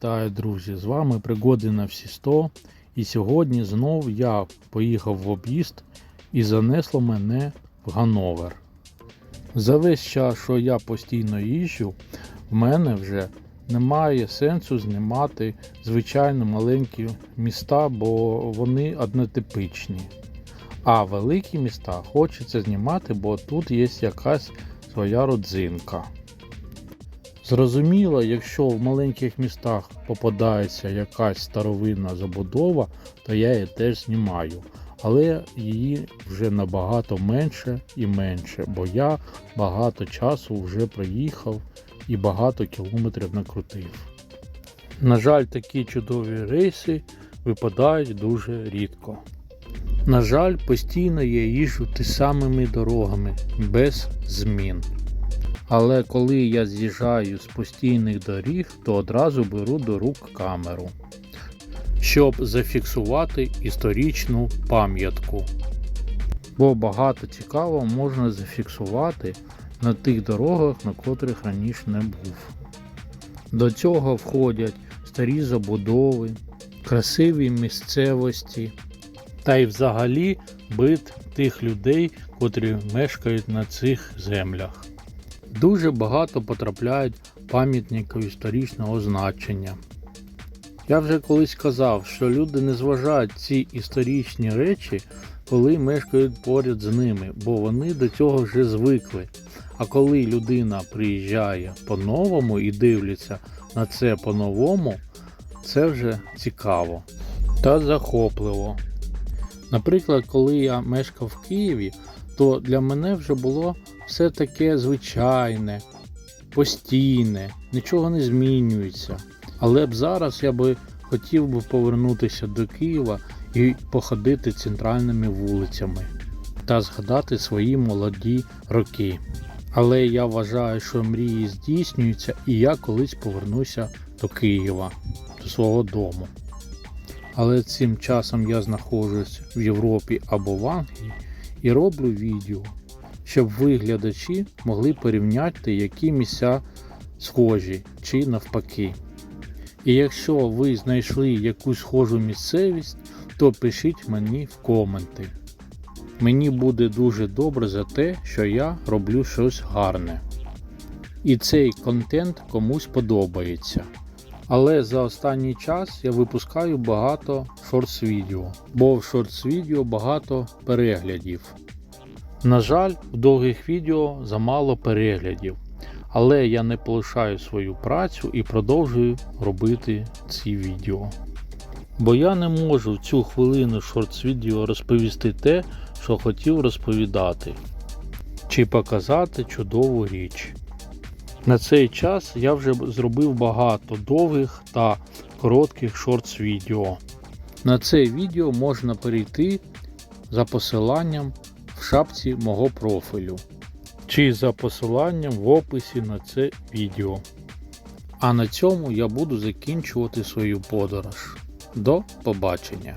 вітаю, друзі! З вами пригоди на всі 100. І сьогодні знов я поїхав в об'їзд і занесло мене в Гановер. За весь час, що я постійно їжджу, в мене вже немає сенсу знімати звичайно маленькі міста, бо вони однотипичні. А великі міста хочеться знімати, бо тут є якась своя родзинка. Зрозуміло, якщо в маленьких містах попадається якась старовинна забудова, то я її теж знімаю. Але її вже набагато менше і менше, бо я багато часу вже проїхав і багато кілометрів накрутив. На жаль, такі чудові рейси випадають дуже рідко. На жаль, постійно я їжджу ті самими дорогами без змін. Але коли я з'їжджаю з постійних доріг, то одразу беру до рук камеру, щоб зафіксувати історичну пам'ятку. Бо багато цікавого можна зафіксувати на тих дорогах, на котрих раніше не був. До цього входять старі забудови, красиві місцевості та й взагалі бит тих людей, котрі мешкають на цих землях. Дуже багато потрапляють пам'ятників історичного значення. Я вже колись казав, що люди не зважають ці історичні речі, коли мешкають поряд з ними, бо вони до цього вже звикли. А коли людина приїжджає по-новому і дивиться на це по-новому, це вже цікаво та захопливо. Наприклад, коли я мешкав в Києві, то для мене вже було все таке звичайне, постійне, нічого не змінюється. Але б зараз я би хотів би повернутися до Києва і походити центральними вулицями та згадати свої молоді роки. Але я вважаю, що мрії здійснюються, і я колись повернуся до Києва, до свого дому. Але цим часом я знаходжусь в Європі або в Англії і роблю відео, щоб ви, глядачі, могли порівняти, які місця схожі чи навпаки. І якщо ви знайшли якусь схожу місцевість, то пишіть мені в коменти. Мені буде дуже добре за те, що я роблю щось гарне. І цей контент комусь подобається. Але за останній час я випускаю багато шортс відео, бо в шортс відео багато переглядів. На жаль, в довгих відео замало переглядів, але я не полишаю свою працю і продовжую робити ці відео. Бо я не можу в цю хвилину шортс відео розповісти те, що хотів розповідати, чи показати чудову річ. На цей час я вже зробив багато довгих та коротких шортс відео. На це відео можна перейти за посиланням в шапці мого профілю чи за посиланням в описі на це відео. А на цьому я буду закінчувати свою подорож. До побачення!